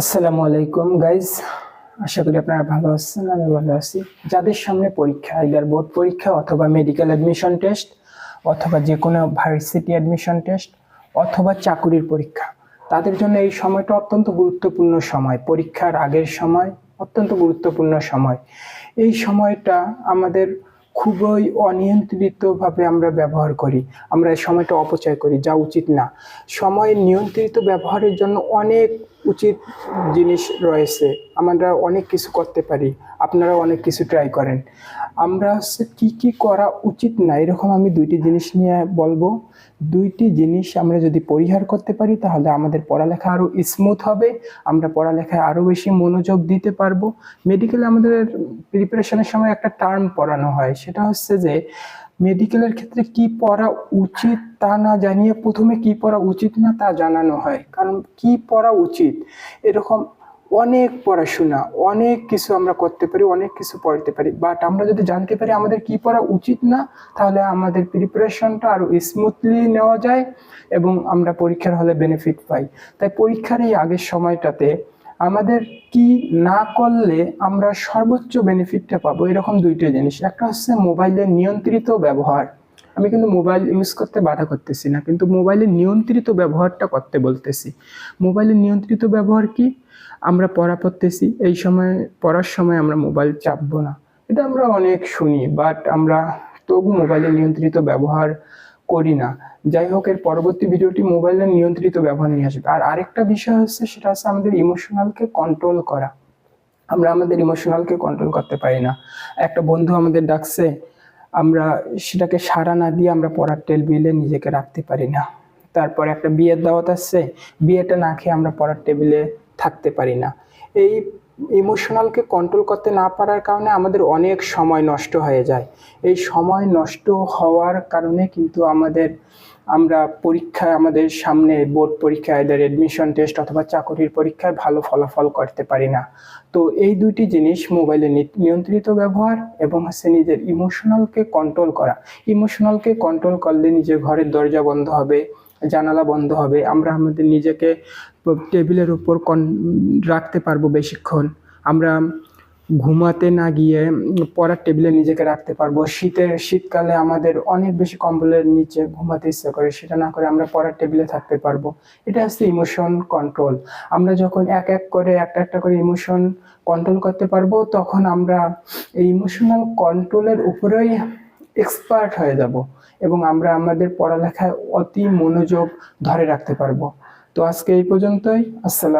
আসসালামু আলাইকুম গাইজ আশা করি আপনারা ভালো আছেন, আমি ভালো আছি। যাদের সামনে পরীক্ষা আইদার বোর্ড পরীক্ষা অথবা মেডিকেল অ্যাডমিশন টেস্ট অথবা যে কোনো ভার্সিটি অ্যাডমিশন টেস্ট অথবা চাকুরির পরীক্ষা, তাদের জন্য এই সময়টা অত্যন্ত গুরুত্বপূর্ণ সময়। পরীক্ষার আগের সময়, অত্যন্ত গুরুত্বপূর্ণ সময়। এই সময়টা আমাদের খুবই অনিয়ন্ত্রিতভাবে আমরা ব্যবহার করি। আমরা সময়টা অপচয় করি, যা উচিত না। সময় নিয়ন্ত্রিত ব্যবহারের জন্য অনেক উচিত জিনিস রয়েছে। আমরা অনেক কিছু করতে পারি। আপনারা অনেক কিছু ট্রাই করেন। আমরা হচ্ছে কী কী করা উচিত না, এরকম আমি দুইটি জিনিস নিয়ে বলব। দুইটি জিনিস আমরা যদি পরিহার করতে পারি, তাহলে আমাদের পড়ালেখা আরও স্মুথ হবে, আমরা পড়ালেখায় আরও বেশি মনোযোগ দিতে পারব। মেডিকেলে আমাদের প্রিপারেশনের সময় একটা টার্ম পড়ানো হয়, সেটা হচ্ছে যে মেডিকেলের ক্ষেত্রে কি পড়া উচিত তা না জানিয়ে প্রথমে কি পড়া উচিত না তা জানানো হয়। কারণ কি পড়া উচিত? এরকম অনেক পড়াশোনা, অনেক কিছু আমরা করতে পারি, অনেক কিছু পড়তে পারি। বাট আমরা যদি জানতে পারি আমাদের কি পড়া উচিত না, তাহলে আমাদের প্রিপারেশনটা আরও স্মুথলি নেওয়া যায় এবং আমরা পরীক্ষার হলে বেনিফিট পাই। তাই পরীক্ষার এই আগের সময়টাতে আমাদের কি না করলে আমরা সর্বোচ্চ বেনিফিটটা পাবো, এরকম দুইটা জিনিস। একটা হচ্ছে মোবাইলের নিয়ন্ত্রিত ব্যবহার। আমি কিন্তু মোবাইল ইউজ করতে বাধা করতেছি না, কিন্তু মোবাইলের নিয়ন্ত্রিত ব্যবহারটা করতে বলতেছি। মোবাইলের নিয়ন্ত্রিত ব্যবহার কি? আমরা পড়া পড়তেছি, এই সময়, পড়ার সময় আমরা মোবাইল চাপবো না। এটা আমরা অনেক শুনি বাট আমরা তবু মোবাইলের নিয়ন্ত্রিত ব্যবহার করি না। যাই হোক, এর পরবর্তী ভিডিওটি মোবাইলের নিয়ন্ত্রিত ব্যবহার নিয়ে আসবে। আর আরেকটা বিষয় হচ্ছে, সেটা হচ্ছে আমাদের ইমোশনালকে কন্ট্রোল করা। আমরা আমাদের ইমোশনালকে কন্ট্রোল করতে পারি না। একটা বন্ধু আমাদের ডাকছে আমরা সেটাকে সাড়া না দিয়ে আমরা পড়ার টেবিলে নিজেকে রাখতে পারি না। তারপর একটা বিয়ের দাওয়াত আসছে, বিয়েটা না খেয়ে আমরা পড়ার টেবিলে থাকতে পারি না। এই ইমোশনালকে কন্ট্রোল করতে না পারার কারণে আমাদের অনেক সময় নষ্ট হয়ে যায়। এই সময় নষ্ট হওয়ার কারণে কিন্তু আমাদের, আমরা পরীক্ষায়, আমাদের সামনে বোর্ড পরীক্ষায় এদের অ্যাডমিশন টেস্ট অথবা চাকরির পরীক্ষায় ভালো ফলাফল করতে পারি না। তো এই দুইটি জিনিস মোবাইলে নিয়ন্ত্রিত ব্যবহার এবং হচ্ছে নিজের ইমোশনালকে কন্ট্রোল করা। ইমোশনালকে কন্ট্রোল করলে নিজের ঘরের দরজা বন্ধ হবে জানালা বন্ধ হবে। আমরা আমাদের নিজেকে টেবিলের উপর কন রাখতে পারব বেশিক্ষণ। আমরা ঘুমাতে না গিয়ে পড়ার টেবিলে নিজেকে রাখতে পারব। শীতের, শীতকালে আমাদের অনেক বেশি কম্বলের নিচে ঘুমাতে ইচ্ছে করে, সেটা না করে আমরা পড়ার টেবিলে থাকতে পারব। এটা হচ্ছে ইমোশন কন্ট্রোল আমরা যখন এক এক করে, একটা একটা করে ইমোশন কন্ট্রোল করতে পারব, তখন আমরা এই ইমোশনাল কন্ট্রোলের উপরেই এক্সপার্ট হয়ে যাব এবং আমরা আমাদের পড়ালেখায় অতি মনোযোগ ধরে রাখতে পারব। তো আজকে এই পর্যন্তই। আসসালাম।